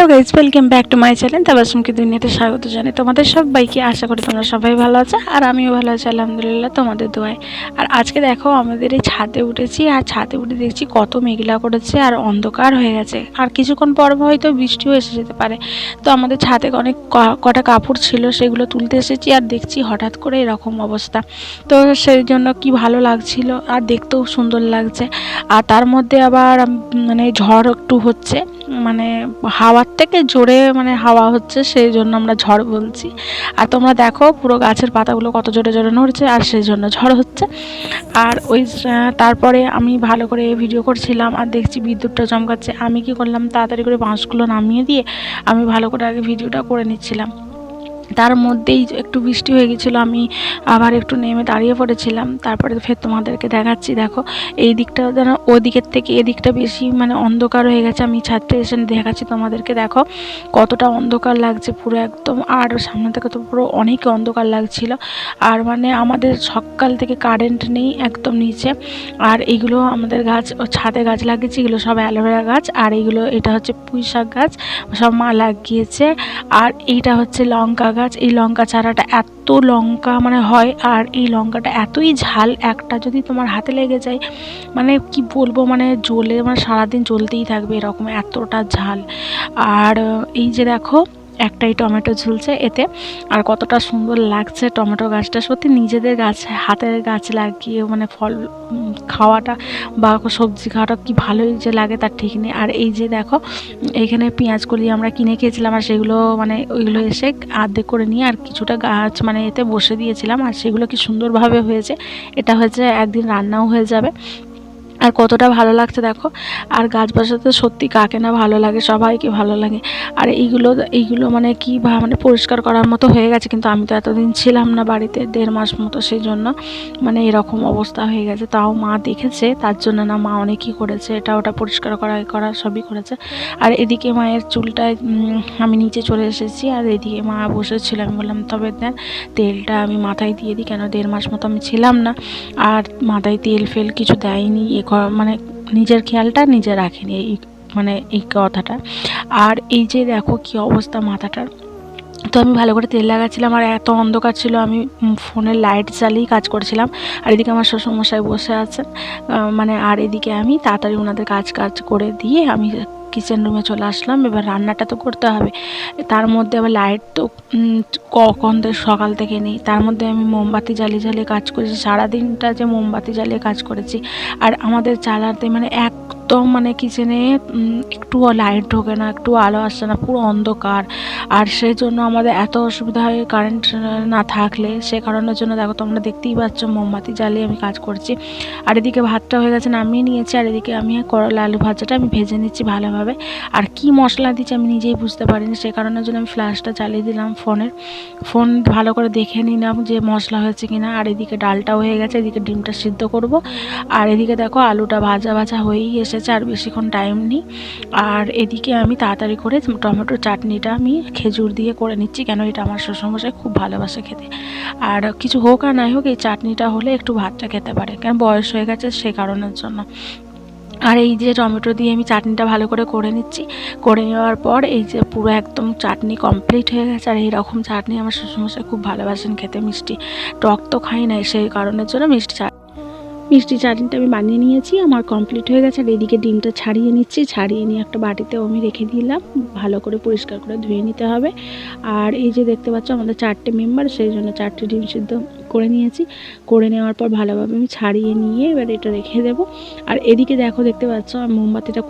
Hello guys welcome back to my channel তাবাসমকে দুনিয়াতে স্বাগত জানাই তোমাদের সবাইকে। আশা করি তোমরা সবাই ভালো আছো, আর আমিও ভালো আছি, আলহামদুলিল্লাহ, তোমাদের দোয়ায়। আর আজকে দেখো, আমাদের এই ছাদে উঠেছি, আর ছাদে উঠে দেখছি কত মেঘলা করেছে, আর অন্ধকার হয়ে গেছে। আর কিছুক্ষণ পর হয়তো বৃষ্টিও এসে যেতে পারে। তো আমাদের ছাদে অনেক কটা কাপড় ছিল, সেগুলো তুলতে এসেছি, আর দেখছি হঠাৎ করে এরকম অবস্থা। তো সেই জন্য কি ভালো লাগছিল, আর দেখতেও সুন্দর লাগছে। আর তার মধ্যে আবার মানে ঝড় একটু হচ্ছে। মানে হাওয়ার থেকে জোরে মানে হাওয়া হচ্ছে সেই জন্য আমরা ঝড় বলছি। আর তোমরা দেখো পুরো গাছের পাতাগুলো কত জোরে জোরে নড়ছে আর সেই জন্য ঝড় হচ্ছে। আর ওই তারপরে আমি ভালো করে ভিডিও করছিলাম আর দেখছি বিদ্যুৎটা চমকাচ্ছে। আমি কি করলাম, তাড়াতাড়ি করে বাঁশগুলো নামিয়ে দিয়ে আমি ভালো করে আগে ভিডিওটা করে নিচ্ছিলাম। তার মধ্যেই একটু বৃষ্টি হয়ে গেছিল, আমি আবার একটু নেমে দাঁড়িয়ে পড়েছিলাম। তারপরে ফের তোমাদেরকে দেখাচ্ছি, দেখো, এই দিকটা যেন ওদিকের থেকে এদিকটা বেশি মানে অন্ধকার হয়ে গেছে, আমি ছাদতে এসে দেখাচ্ছি তোমাদেরকে, দেখো, কতটা অন্ধকার লাগছে, পুরো একদম, আর সামনে থেকে তো পুরো অনেক অন্ধকার লাগছিল। আর মানে আমাদের সকাল থেকে কারেন্ট নেই একদম নিচে, আর এইগুলো আমাদের গাছ ছাদে গাছ লাগিয়েছি, এগুলো সব অ্যালোভেরা গাছ, আর এইগুলো এটা হচ্ছে পুঁই শাক গাছ, সব মা লাগিয়েছে। আর এইটা হচ্ছে লঙ্কা গাছ। এই লঙ্কা চারাটা এত লঙ্কা মানে হয় আর এই লঙ্কাটা এতই ঝাল একটা যদি তোমার হাতে লেগে যায় মানে কি বলব মানে জ্বলে মানে সারাদিন জ্বলতেই থাকবে এরকম এতটা ঝাল। আর এই যে দেখো একটাই টমেটো ঝুলছে এতে, আর কতটা সুন্দর লাগছে টমেটো গাছটা। সত্যি নিজেদের গাছ, হাতের গাছ লাগিয়ে মানে ফল খাওয়াটা বা সবজি খাওয়াটা কি ভালোই যে লাগে তার ঠিক নেই। আর এই যে দেখো, এখানে পেঁয়াজগুলি আমরা কিনে খেয়েছিলাম আর সেগুলো মানে ওইগুলো এসে আর্ধেক করে নিয়ে আর কিছুটা গাছ মানে এতে বসে দিয়েছিলাম আর সেগুলো কি সুন্দরভাবে হয়েছে, এটা হয়েছে একদিন রান্নাও হয়ে যাবে। আর কতটা ভালো লাগছে দেখো। আর গাছ বসাতে সত্যি কাকে না ভালো লাগে, সবাইকে ভালো লাগে। আর এইগুলো এইগুলো মানে কি মানে পরিষ্কার করার মতো হয়ে গেছে, কিন্তু আমি তো এতদিন ছিলাম না বাড়িতে, দেড় মাস মতো সেই জন্য মানে এরকম অবস্থা হয়ে গেছে। তাও মা দেখেছে, তার জন্য না মা অনেকই করেছে, এটা ওটা পরিষ্কার করা করা সবই করেছে। আর এদিকে মায়ের চুলটায় আমি নিচে চলে এসেছি, আর এদিকে মা বসেছিল, আমি বললাম, তবে দেন তেলটা আমি মাথায় দিয়ে দিই, কেন দেড় মাস মতো আমি ছিলাম না। আর মাথায় তেল ফেল কিছু দেয়নি, এ মানে নিজের খেয়ালটা নিজে রাখেনি এই মানে এই কথাটা। আর এই যে দেখো কি অবস্থা মাথাটার। তো আমি ভালো করে তেল লাগাচ্ছিলাম আর এত অন্ধকার ছিল, আমি ফোনের লাইট জ্বালিয়ে কাজ করেছিলাম। আর এদিকে আমার শ্বশুরমশাই বসে আছেন। মানে আর এদিকে আমি তাড়াতাড়ি ওনাদের কাজ কাজ করে দিয়ে আমি কিচেন রুমে চলে আসলাম। এবার রান্নাটা তো করতে হবে। তার মধ্যে আবার লাইট তো কখন সকাল থেকে নেই। তার মধ্যে আমি মোমবাতি জ্বালিয়ে জ্বালিয়ে কাজ করেছি। সারাদিনটা যে মোমবাতি জ্বালিয়ে কাজ করেছি। আর আমাদের চালাতে মানে একদম মানে কিচেনে একটুও লাইট ঢোকে না, একটু আলো আসছে না, পুরো অন্ধকার। আর সেই জন্য আমাদের এত অসুবিধা হয় কারেন্ট না থাকলে। সে কারণের জন্য দেখো তোমরা দেখতেই পাচ্ছ, মোমবাতি জ্বালিয়ে আমি কাজ করছি। আর এদিকে ভাতটা হয়ে গেছে, নামিয়ে নিয়েছি। আর এদিকে আমি করলা আলু ভাজাটা আমি ভেজে নিচ্ছি ভালোভাবে। আর কি মশলা দিচ্ছি আমি নিজেই বুঝতে পারিনি, সে কারণের জন্য আমি ফ্ল্যাশটা চালিয়ে দিলাম ফোনের। ফোন ভালো করে দেখে নিলাম যে মশলা হয়েছে কিনা। আর এদিকে ডালটাও হয়ে গেছে, এদিকে ডিমটা সিদ্ধ করব। আর এদিকে দেখো আলুটা ভাজা ভাজা হয়েই এসেছে আর বেশিক্ষণ টাইম নেই। আর এদিকে আমি তাড়াতাড়ি করে টমেটো চাটনিটা আমি খেজুর দিয়ে করে নিচ্ছি, কেন এটা আমার শ্বশুরমশাই খুব ভালোবাসে খেতে। আর কিছু হোক আর নাই হোক, এই চাটনিটা হলে একটু ভাতটা খেতে পারে, কেন বয়স হয়ে গেছে সে কারণের জন্য। আর এই যে টমেটো দিয়ে আমি চাটনিটা ভালো করে করে নিচ্ছি, করে নেওয়ার পর এই যে পুরো একদম চাটনি কমপ্লিট হয়ে গেছে, আর এইরকম চাটনি আমার শ্বশুরমশাই খুব ভালোবাসেন খেতে, মিষ্টি। টক তো খাই না সেই কারণের জন্য মিষ্টি চাট মিষ্টি চাটনিটা আমি বানিয়ে নিয়েছি, আমার কমপ্লিট হয়ে গেছে। আর এদিকে ডিমটা ছাড়িয়ে নিচ্ছি, ছাড়িয়ে নিয়ে একটা বাটিতে আমি রেখে দিলাম। ভালো করে পরিষ্কার করে ধুয়ে নিতে হবে। আর এই যে দেখতে পাচ্ছ, আমাদের চারটে মেম্বার সেই জন্য চারটে ডিম সিদ্ধ করে নিয়েছি। করে নেওয়ার পর ভালোভাবে আমি ছাড়িয়ে নিয়ে এবার এটা রেখে দেবো। আর এদিকে দেখো, দেখতে পাচ্ছ মোমবাতিটা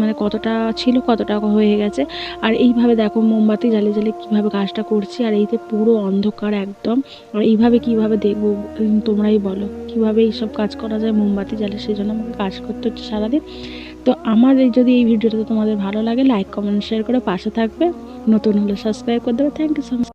মানে কতটা ছিল, কতটা হয়ে গেছে। আর এইভাবে দেখো মোমবাতি জ্বালিয়ে জ্বালিয়ে কীভাবে কাজটা করছি। আর এইতে পুরো অন্ধকার একদম। আর এইভাবে কীভাবে দেখব তোমরাই বলো। কীভাবে এইসব কাজ করা যায় মোমবাতি জ্বালে সেই জন্য আমাকে কাজ করতে হচ্ছে সারাদিন। তো আমার এই, যদি এই ভিডিওটা তোমাদের ভালো লাগে লাইক কমেন্ট শেয়ার করে পাশে থাকবে। নতুন হলে সাবস্ক্রাইব করে দেবে। Thank you so much